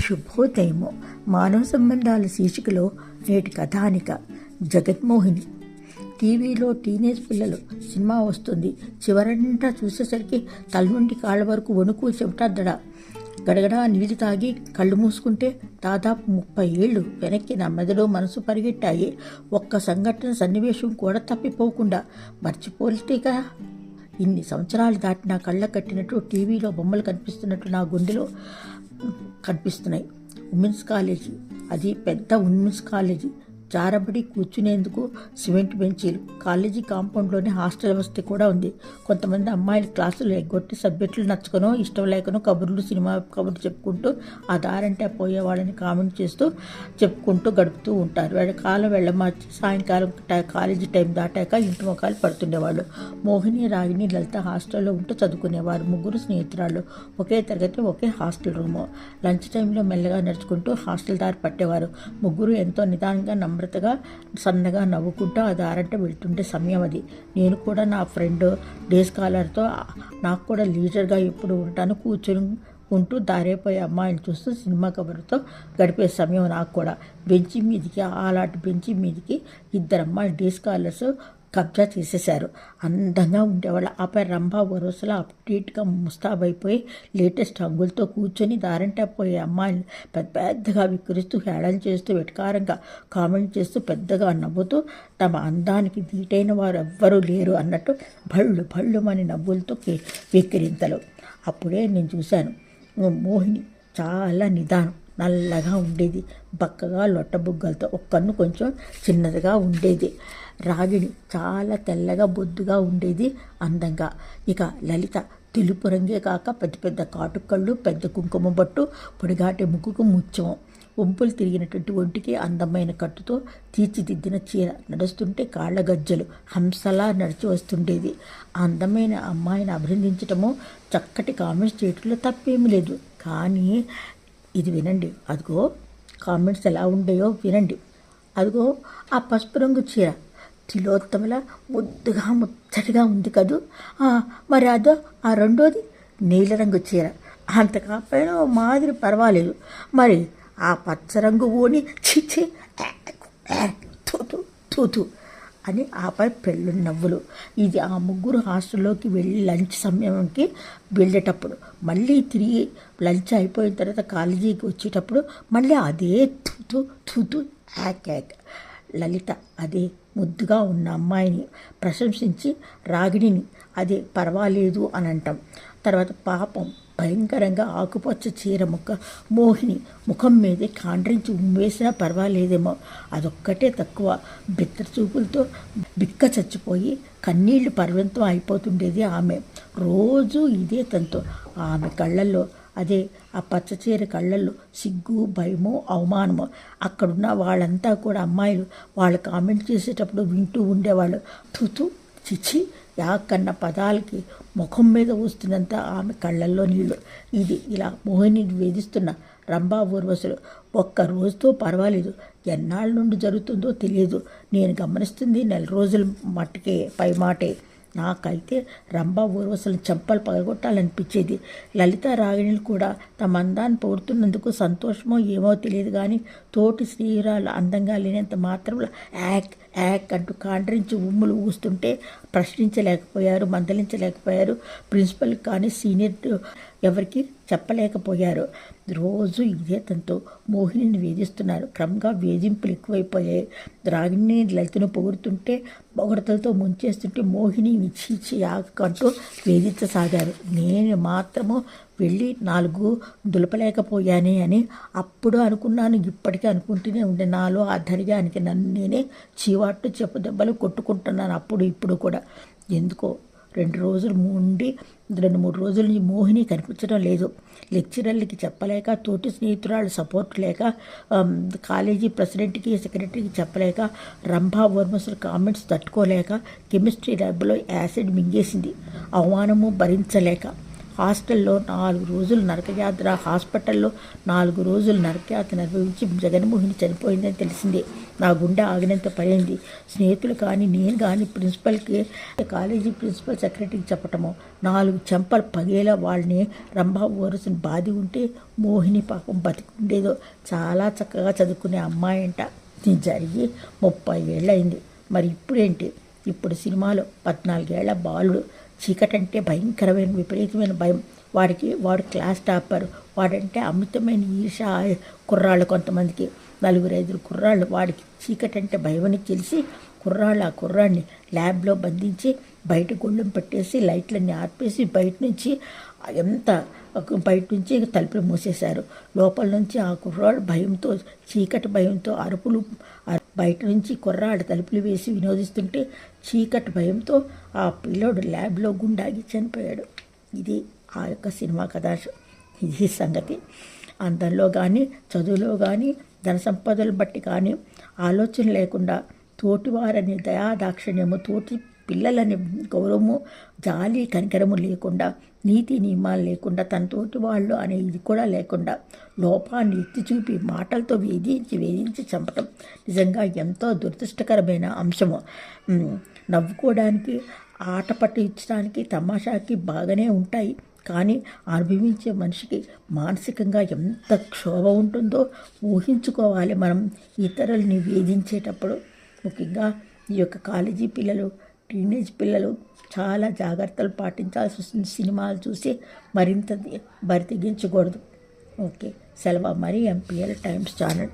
శుభోదయము. మానవ సంబంధాల శీర్షికలో నేటి కథానిక జగన్మోహిని. టీవీలో టీనేజ్ పిల్లలు సినిమా వస్తుంది. చివరంటా చూసేసరికి తల నుండి కాళ్ళ వరకు వణుకు చెమటద్దడ. గడగడా నీళ్ళు తాగి కళ్ళు మూసుకుంటే దాదాపు ముప్పై ఏళ్ళు వెనక్కి నా మెదడు మనసు పరిగెట్టాయి. ఒక్క సంఘటన సన్నివేశం కూడా తప్పిపోకుండా మర్చిపోతే కదా ఇన్ని సంవత్సరాలు దాటి నా కళ్ళ కట్టినట్టు టీవీలో బొమ్మలు కనిపిస్తున్నట్టు నా గుండెలో కనిపిస్తున్నాయి. Women's college. అది పెద్ద ఉమెన్స్ కాలేజీ. జారబడి కూర్చునేందుకు సిమెంట్ బెంచీలు కాలేజీ కాంపౌండ్లోనే హాస్టల్ వసతి కూడా ఉంది. కొంతమంది అమ్మాయిలు క్లాసులు ఎగ్గొట్టి సబ్జెక్టులు నచ్చుకనో ఇష్టం లేకనో కబుర్లు సినిమా కబుర్లు చెప్పుకుంటూ ఆ దారంటే పోయే వాళ్ళని కామెంట్ చేస్తూ చెప్పుకుంటూ గడుపుతూ ఉంటారు. వాళ్ళ కాలం వెళ్ళమార్చి సాయంకాలం కాలేజీ టైం దాటాక ఇంటి ముఖాలు పడుతుండేవాళ్ళు. మోహిని రాగిని లలిత హాస్టల్లో ఉంటూ చదువుకునేవారు. ముగ్గురు స్నేహితురాళ్ళు. ఒకే తరగతి ఒకే హాస్టల్ రూము. లంచ్ టైంలో మెల్లగా నడుచుకుంటూ హాస్టల్ దారి పట్టేవారు. ముగ్గురు ఎంతో నిదానంగా నమ్మ నమ్రతగా సన్నగా నవ్వుకుంటూ ఆ దారంట వెళ్తుంటే సమయం అది. నేను కూడా నా ఫ్రెండ్ డే స్కాలర్తో నాకు కూడా లీడర్గా ఎప్పుడు ఉంటాను కూర్చొని ఉంటూ దారైపోయే అమ్మాయిని చూస్తూ సినిమా కవర్తో గడిపే సమయం నాకు కూడా. బెంచి మీదికి ఆలాటి బెంచి మీదికి ఇద్దరు అమ్మాయిలు డే స్కాలర్స్ కబ్జా చేసేశారు. అందంగా ఉండేవాళ్ళు. ఆపై రంభా వరుసలో అప్డేట్గా ముస్తాబైపోయి లేటెస్ట్ హంగులతో కూర్చొని దారంటే పోయే అమ్మాయిలు పెద్ద పెద్దగా విక్రిస్తూ హేళన చేస్తూ వెటకారంగా కామెంట్ చేస్తూ పెద్దగా నవ్వుతూ తమ అందానికి దీటైన వారు ఎవ్వరూ లేరు అన్నట్టు భళ్ళు భళ్ళుమని నవ్వులతో కి- వెక్కిరింతలు అప్పుడే నేను చూశాను మోహిని చాలా నిదానం. నల్లగా ఉండేది. బక్కగా లొట్టబుగ్గలతో ఒక్కన్ను కొంచెం చిన్నదిగా ఉండేది. రాగిణి చాలా తెల్లగా బొద్దుగా ఉండేది అందంగా. ఇక లలిత తెలుపు రంగే కాక పెద్ద పెద్ద కాటుకళ్ళు పెద్ద కుంకుమ బట్టు పొడిగాటి ముక్కుకు ముత్యం వంపులు తిరిగినటువంటి ఒంటికి అందమైన కట్టుతో తీర్చిదిద్దిన చీర నడుస్తుంటే కాళ్ళ గజ్జలు హంసలా నడిచి వస్తుండేది. ఆ అందమైన అమ్మాయిని అభినందించటము చక్కటి కామెంట్స్ చేయటంలో తప్పేమీ లేదు. కానీ ఇది వినండి. అదిగో కామెంట్స్ ఎలా ఉండేయో వినండి. అదిగో ఆ పసుపు రంగు చీర తిలోత్తమల ముద్దుగా ముచ్చటిగా ఉంది కదూ? మరి అదో ఆ రెండోది నీలరంగు చీర. అంత కాకపోయినా ఓ మాదిరి పర్వాలేదు. మరి ఆ పచ్చరంగు ఓని చిచ్చి తూతు తూతు. అని ఆపై పెళ్ళు నవ్వులు. ఇది ఆ ముగ్గురు హాస్టల్లోకి వెళ్ళి లంచ్ సమయంకి వెళ్ళేటప్పుడు మళ్ళీ తిరిగి లంచ్ అయిపోయిన తర్వాత కాలేజీకి వచ్చేటప్పుడు మళ్ళీ అదే తుతు తుతు యాక్ యాక్. లలిత అదే ముద్దుగా ఉన్న అమ్మాయిని ప్రశంసించి రాగిణిని అదే పర్వాలేదు అని అంటాం. తర్వాత పాపం భయంకరంగా ఆకుపచ్చ చీర ముక్క మోహిని ముఖం మీదే కాండ్రించి ఉమ్మేసినా పర్వాలేదేమో. అదొక్కటే తక్కువ. బిత్తర చూపులతో బిక్క చచ్చిపోయి కన్నీళ్ళు పర్వంతం అయిపోతుండేది ఆమె. రోజు ఇదే తనతో ఆమె కళ్ళల్లో అదే ఆ పచ్చచీర కళ్ళల్లో సిగ్గు భయము అవమానము. అక్కడున్న వాళ్ళంతా కూడా అమ్మాయిలు వాళ్ళు కామెంట్ చేసేటప్పుడు వింటూ ఉండేవాళ్ళు. తుతు చిచి యాక్కన్న పదాలకి ముఖం మీద ఊస్తున్నంత ఆమె కళ్ళల్లో నీళ్ళు. ఇది ఇలా మోహిని వేధిస్తున్న రంభా ఊర్వశులు. ఒక్క రోజుతో పర్వాలేదు. ఎన్నాళ్ళ నుండి జరుగుతుందో తెలియదు. నేను గమనిస్తుంది నెల రోజుల మట్టుకే పై మాటే. నాకైతే రంభా ఊర్వశులను చెంపలు పగలగొట్టాలనిపించేది. లలిత రాగిణులు కూడా తమ అందాన్ని పొగుడుతున్నందుకు సంతోషమో ఏమో తెలియదు కానీ తోటి స్నేహితురాలు అందంగా లేనంత మాత్రంలో యాక్ యాక్ అంటూ కాండ్రించి ఉమ్ములు ఊస్తుంటే ప్రశ్నించలేకపోయారు మందలించలేకపోయారు. ప్రిన్సిపల్ కానీ సీనియర్ ఎవరికి చెప్పలేకపోయారు. రోజు ఇదే తనతో మోహినిని వేధిస్తున్నారు. క్రమంగా వేధింపులు ఎక్కువైపోయాయి. రాగిణి లలితను పొగుడుతుంటే పొగడతలతో ముంచేస్తుంటే మోహిని చీచి ఆకంటూ వేధించసాగారు. నేను మాత్రము వెళ్ళి నాలుగు దులపలేకపోయానే అని అప్పుడు అనుకున్నాను. ఇప్పటికీ అనుకుంటూనే ఉండే. నాలో ఆ ధైర్యానికి నన్ను నేనే చీవాట్లు చెప్పు దెబ్బలు కొట్టుకుంటున్నాను అప్పుడు ఇప్పుడు కూడా. ఎందుకో రెండు రోజులు ఉండి రెండు మూడు రోజుల నుంచి మోహిని కనిపించడం లేదు. లెక్చరర్లకి చెప్పలేక తోటి స్నేహితురాలు సపోర్ట్ లేక కాలేజీ ప్రెసిడెంట్కి సెక్రటరీకి చెప్పలేక రంభా వర్మసుల కామెంట్స్ తట్టుకోలేక కెమిస్ట్రీ ల్యాబ్లో యాసిడ్ మింగేసింది. అవమానము భరించలేక. హాస్టల్లో నాలుగు రోజులు నరకయాత్ర హాస్పిటల్లో నాలుగు రోజులు నరకయాత్ర నిర్వహించి జగన్మోహిని చనిపోయిందని తెలిసింది. నా గుండె ఆగినంత పడింది. స్నేహితులు కానీ నేను కానీ ప్రిన్సిపల్కి కాలేజీ ప్రిన్సిపల్ సెక్రటరీకి చెప్పటము. నాలుగు చెంపలు పగేలా వాళ్ళని రంభా ఓరసిన బాధి ఉంటే మోహిని పాపం బతికుండేదో చాలా చక్కగా చదువుకునే అమ్మాయి అంట ఇది జరిగి ముప్పై ఏళ్ళయింది. మరి ఇప్పుడేంటి? ఇప్పుడు సినిమాలో పద్నాలుగేళ్ళ బాలుడు చీకటంటే భయంకరమైన విపరీతమైన భయం. వాడికి వాడు క్లాస్ టాపర్. వాడంటే అమితమైన ఈర్ష కుర్రాళ్ళు కొంతమందికి. నలుగురు ఐదుగురు కుర్రాళ్ళు వాడికి చీకటంటే భయమని తెలిసి కుర్రాళ్ళు ఆ కుర్రాడిని ల్యాబ్లో బంధించి బయట గుళ్ళెం పెట్టేసి లైట్లన్నీ ఆర్పేసి బయట నుంచి ఎంత బయట నుంచి తలుపులు మూసేశారు. లోపల నుంచి ఆ కుర్రాడు భయంతో చీకటి భయంతో అరుపులు అరు- బయట నుంచి కుర్రాడు తలుపులు వేసి వినోదిస్తుంటే చీకటి భయంతో ఆ పిల్లోడు ల్యాబ్లో గుండాగి చనిపోయాడు. ఇది ఆ యొక్క సినిమా కథ ఇది సంగతి. అందంలో కానీ చదువులో కానీ ధన సంపదలు బట్టి కానీ ఆలోచన లేకుండా తోటివారని దయా దాక్షిణ్యము తోటి పిల్లలని గౌరవము జాలి కనికరము లేకుండా నీతి నియమాలు లేకుండా తన తోటి వాళ్ళు అనే ఇది కూడా లేకుండా లోపాన్ని ఎత్తి చూపి మాటలతో వేధించి వేధించి చంపటం నిజంగా ఎంతో దురదృష్టకరమైన అంశము. నవ్వుకోవడానికి ఆట పట్టించడానికి తమాషాకి బాగానే ఉంటాయి. కానీ అనుభవించే మనిషికి మానసికంగా ఎంత క్షోభ ఉంటుందో ఊహించుకోవాలి మనం. ఇతరుల్ని వేధించేటప్పుడు ముఖ్యంగా ఈ యొక్క కాలేజీ పిల్లలు టీనేజ్ పిల్లలు చాలా జాగ్రత్తలు పాటించాల్సి వస్తుంది. సినిమాలు చూసి మరింత బరి తెగించకూడదు. ఓకే. సెలవు. మరి ఎంపీఎల్ టైమ్స్ ఛానల్.